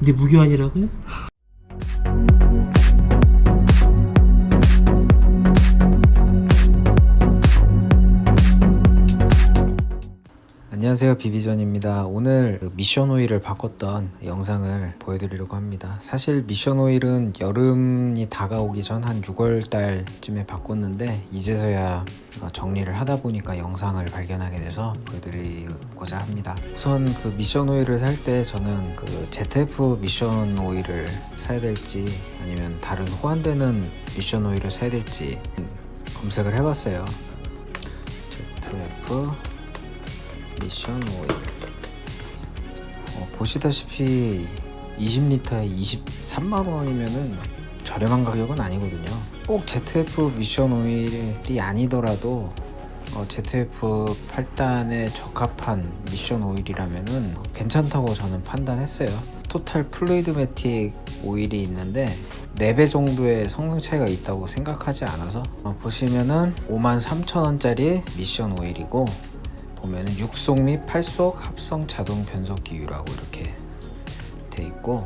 근데 무교환이라고요? 안녕하세요. 비비전입니다. 오늘 그 미션 오일을 바꿨던 영상을 보여드리려고 합니다. 사실 미션 오일은 여름이 다가오기 전 한 6월 달쯤에 바꿨는데 이제서야 어, 정리를 하다 보니까 영상을 발견하게 돼서 보여드리고자 합니다. 우선 그 미션 오일을 살 때 저는 그 ZF 미션 오일을 사야 될지 아니면 다른 호환되는 미션 오일을 사야 될지 검색을 해봤어요. ZF 미션 오일 어, 보시다시피 20리터에 23만 원이면은 저렴한 가격은 아니거든요. 꼭 ZF 미션 오일이 아니더라도 어, ZF 8단에 적합한 미션 오일이라면은 괜찮다고 저는 판단했어요. 토탈 플루이드 매틱 오일이 있는데 4배 정도의 성능 차이가 있다고 생각하지 않아서 어, 보시면은 53,000원짜리 미션 오일이고 보면은 6속 및 8속 합성 자동 변속기유라고 이렇게 돼 있고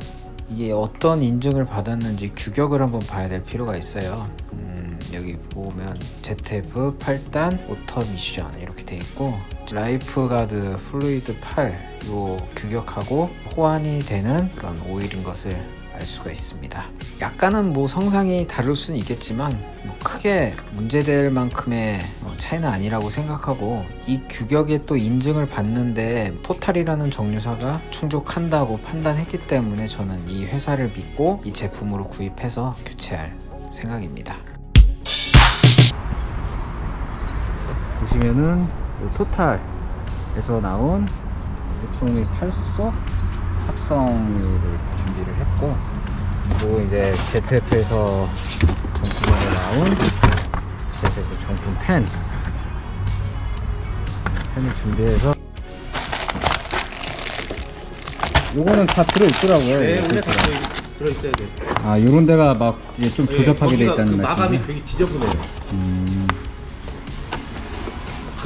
이게 어떤 인증을 받았는지 규격을 한번 봐야 될 필요가 있어요. 음, 여기 보면 ZF 8단 오터 미션 이렇게 돼 있고 라이프 가드 플루이드 8 요 규격하고 호환이 되는 그런 오일인 것을 알 수가 있습니다. 약간은 뭐 성상이 다를 수는 있겠지만 뭐 크게 문제될 만큼의 어, 차이는 아니라고 생각하고 이 규격에 또 인증을 받는데 토탈이라는 정유사가 충족한다고 판단했기 때문에 저는 이 회사를 믿고 이 제품으로 구입해서 교체할 생각입니다. 보시면은 토탈에서 나온 6속 및 8속 합성을 준비를 했고 그리고 이제 ZF에서 정품으로 나온 ZF 정품 펜 펜을 준비해서 요거는 다 들어있더라고요 네, 원래 다 들어, 들어있어야 돼. 아 요런 데가 막 이제 좀 조잡하게 돼 거기가 있다는 그 마감이 말씀이죠? 되게 지저분해요. 음.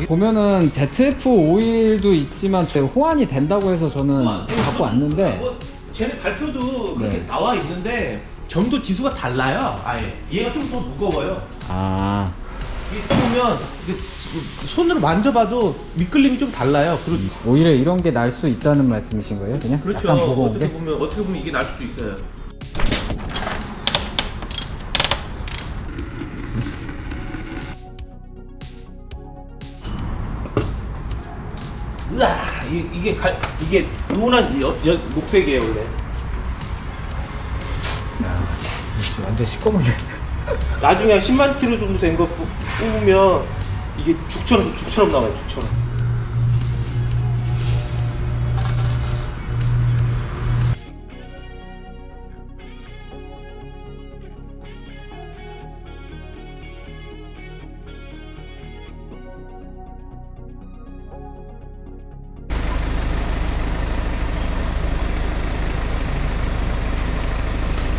보면은 ZF 오일도 있지만 제 호환이 된다고 해서 저는 갖고 왔는데 뭐, 쟤네 발표도 그렇게 네. 나와 있는데 점도 지수가 달라요. 아예. 얘가 좀 더 무거워요. 아 이게 보면 이게 손으로 만져봐도 미끌림이 좀 달라요. 그리고 오히려 이런 게 날 수 있다는 말씀이신 거예요? 그냥 그렇죠. 약간 무거운 어떻게 게? 보면 어떻게 보면 이게 날 수도 있어요. 으아 이- 이게 갈 이게 노란 여, 여, 녹색이에요 원래. 야, 진짜 완전 시꺼멓네. 나중에 한 10만 킬로 정도 된 거 뽑으면 이게 죽처럼 죽처럼 나와요 죽처럼.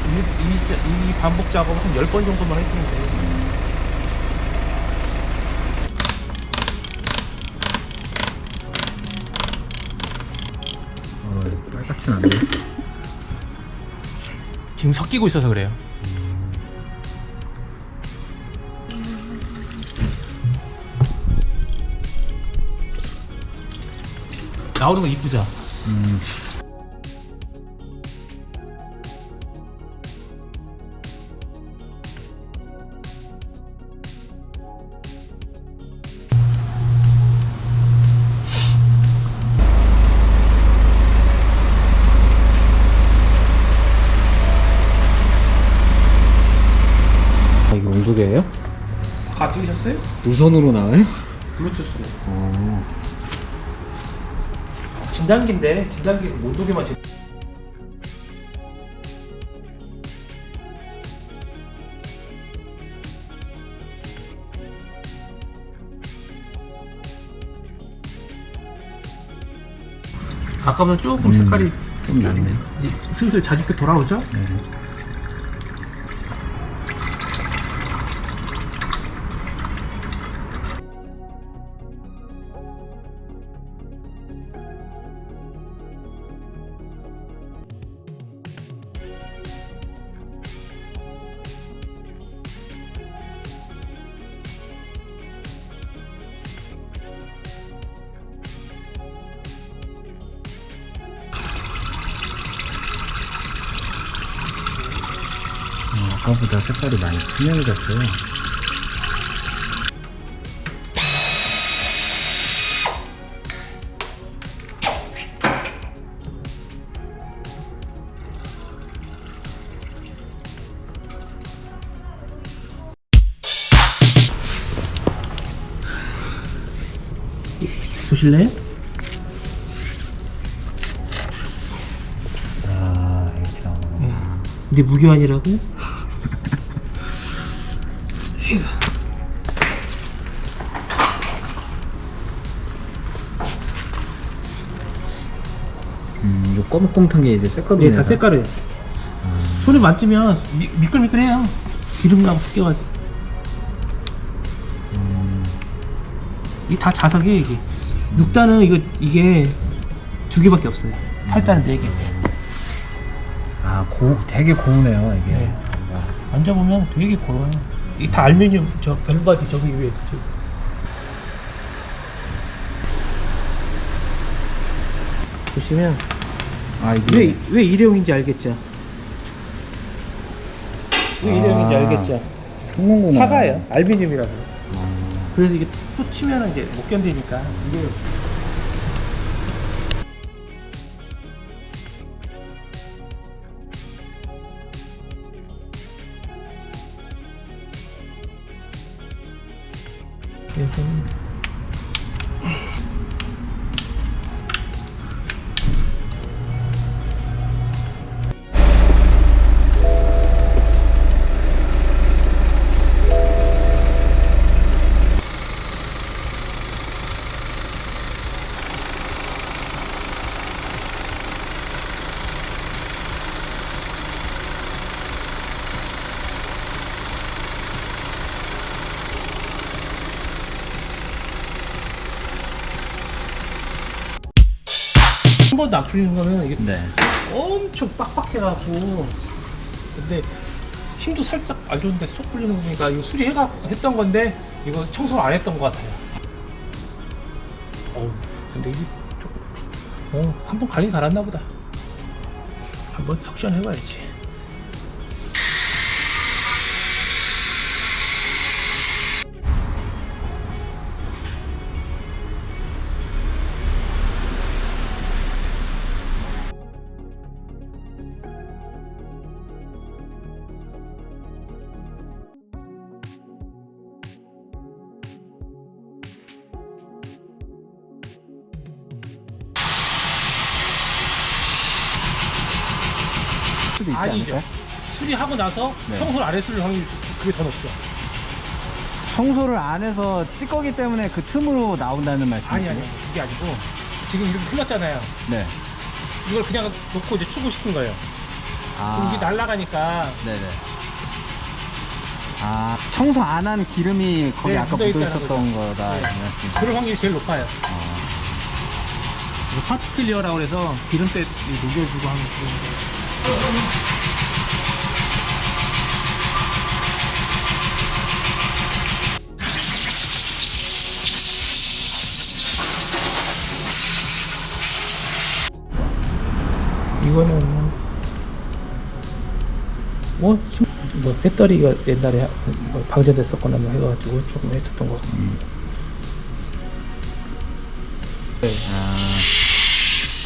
이, 이, 자- 이 반복 작업 한 10번 정도만 했으면 돼요. 빨갛진 않네. 지금 섞이고 있어서 그래요. 나오는 거 이쁘죠? 음. 무선으로 나와요? 블루투스로. 어. 진단기인데 진단기 온도계만 제... 아까보다 조금 음, 색깔이 좀 낫네. 이제 슬슬 자주게 돌아오죠? 네. 아까보다 색깔이 많이 투명해졌어요. 보실래요? 아, 이렇게 나오는 근데 무교환이라고? 게 이제 색깔이 네, 다 색깔이에요. 손에 만지면 미, 미끌미끌해요. 기름감 섞여가지고. 이게 다 자석이에요, 이게. 6단은 이거, 이게 두 개밖에 없어요. 8단은 네 개. 아, 고, 되게 고우네요, 이게. 네. 와. 만져보면 되게 고와요. 이게 다 알루미늄, 저 벨바디 저기 위에. 저. 보시면 아, 왜, 왜 일회용인지 알겠죠? 왜 일회용인지 아. 알겠죠? 상문구나. 사과예요. 알루미늄이라고. 아, 그래서 이게 또 치면 이제 못 견디니까 이게 그래서 번도 안 풀리는 거는 이게 네. 엄청 빡빡해가지고 근데 힘도 살짝 안 좋은데 쏙 풀리는 거 보니까 이거 수리해가 했던 건데 이거 청소 안 했던 것 같아요. 어 근데 이게 조금 어 한 번 가긴 갈았나 보다. 한번 석션 해봐야지. 수도 있지 아니죠. 않을까? 수리하고 나서 네. 청소를 안 했을 확률이 그게 더 높죠. 청소를 안 해서 찌꺼기 때문에 그 틈으로 나온다는 말씀이세요? 아니 아니 그게 아니고 지금 이렇게 흘렀잖아요. 네. 이걸 그냥 놓고 이제 추구시킨 거예요. 아. 그럼 이게 날아가니까 네네. 아, 청소 안 한 기름이 거기 네, 아까 묻어 묻어 있다는 있었던. 거다. 네. 이? 그럴 확률이 제일 높아요. 아. 파트 클리어라고 그래서 기름때 녹여주고 하는 그런 거. 이거는 뭐, 뭐, 배터리가 옛날에 뭐 방전됐었거나 뭐 해가지고 조금 했었던 것 같아요. 네. 아.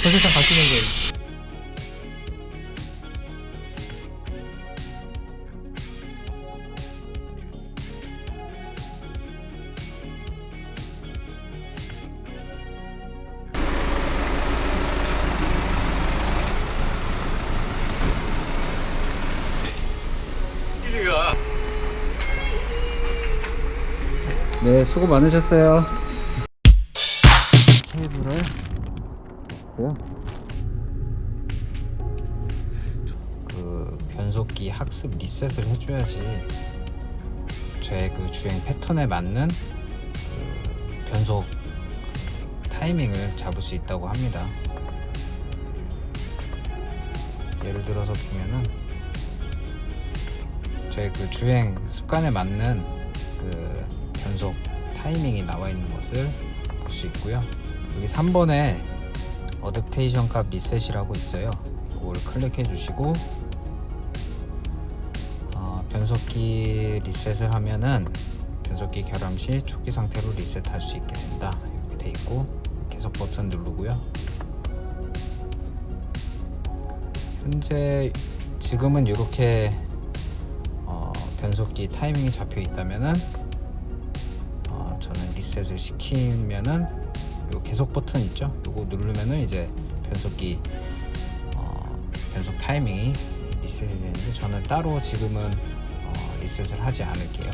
설계상 가시는 거예요. 수고 많으셨어요. 케이블을 고요. 그 변속기 학습 리셋을 해줘야지 제 그 주행 패턴에 맞는 그 변속 타이밍을 잡을 수 있다고 합니다. 예를 들어서 보면은 제 그 주행 습관에 맞는 그 변속 타이밍이 나와 있는 것을 볼 수 있고요. 여기 3번에 어댑테이션 값 리셋이라고 있어요. 이걸 클릭해 주시고 어, 변속기 리셋을 하면은 변속기 결함 시 초기 상태로 리셋할 수 있게 된다 이렇게 돼 있고 계속 버튼 누르고요 현재 지금은 이렇게 어, 변속기 타이밍이 잡혀 있다면은 리셋을 시키면은 요 계속 버튼 있죠? 요거 누르면은 이제 변속기 어, 변속 타이밍이 리셋이 되는데 저는 따로 지금은 어, 리셋을 하지 않을게요.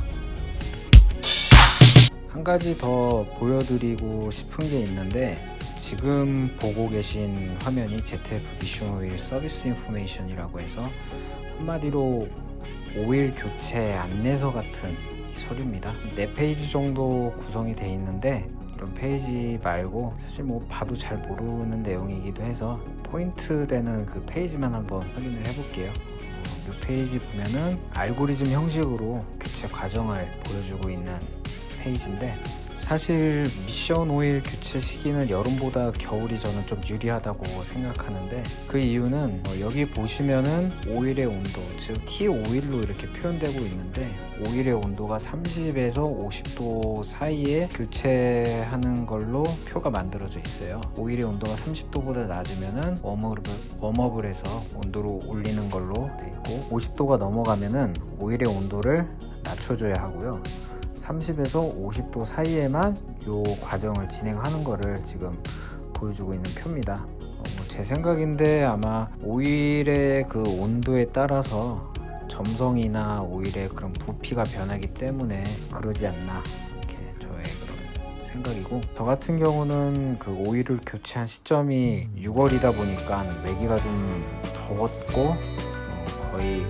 한 가지 더 보여드리고 싶은 게 있는데 지금 보고 계신 화면이 ZF 미션 오일 서비스 인포메이션이라고 해서 한마디로 오일 교체 안내서 같은 서류입니다. 네 페이지 정도 구성이 돼 있는데 이런 페이지 말고 사실 뭐 봐도 잘 모르는 내용이기도 해서 포인트 되는 그 페이지만 한번 확인을 해볼게요. 어, 이 페이지 보면은 알고리즘 형식으로 교체 과정을 보여주고 있는 페이지인데 사실 미션 오일 교체 시기는 여름보다 겨울이 저는 좀 유리하다고 생각하는데 그 이유는 어, 여기 보시면은 오일의 온도 즉 T5일로 이렇게 표현되고 있는데 오일의 온도가 30에서 50도 사이에 교체하는 걸로 표가 만들어져 있어요. 오일의 온도가 30도보다 낮으면은 웜업을, 웜업을 해서 온도를 올리는 걸로 돼 있고 50도가 넘어가면은 오일의 온도를 낮춰줘야 하고요 30에서 50도 사이에만 이 과정을 진행하는 거를 지금 보여주고 있는 표입니다. 어, 뭐제 생각인데 아마 오일의 그 온도에 따라서 점성이나 오일의 그런 부피가 변하기 때문에 그러지 않나 이렇게 저의 그런 생각이고 저 같은 경우는 그 오일을 교체한 시점이 6월이다 보니까 외기가 좀 더웠고 어, 거의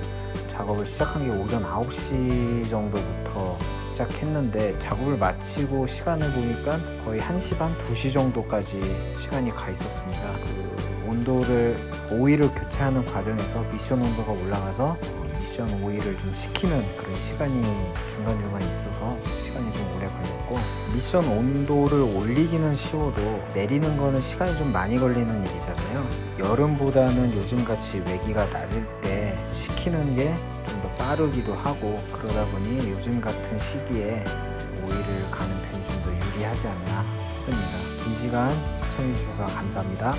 작업을 시작한 게 오전 9시 정도부터 시작했는데 작업을 마치고 시간을 보니까 거의 1시 반, 2시 정도까지 시간이 가 있었습니다. 그 온도를 오일을 교체하는 과정에서 미션 온도가 올라가서 어, 미션 오일을 좀 식히는 그런 시간이 중간중간 있어서 시간이 좀 오래 걸렸고 미션 온도를 올리기는 쉬워도 내리는 거는 시간이 좀 많이 걸리는 일이잖아요. 여름보다는 요즘같이 외기가 낮을 때 식히는 게 빠르기도 하고 그러다 보니 요즘 같은 시기에 오일을 가는 편이 좀 더 유리하지 않나 싶습니다. 긴 시간 시청해 주셔서 감사합니다.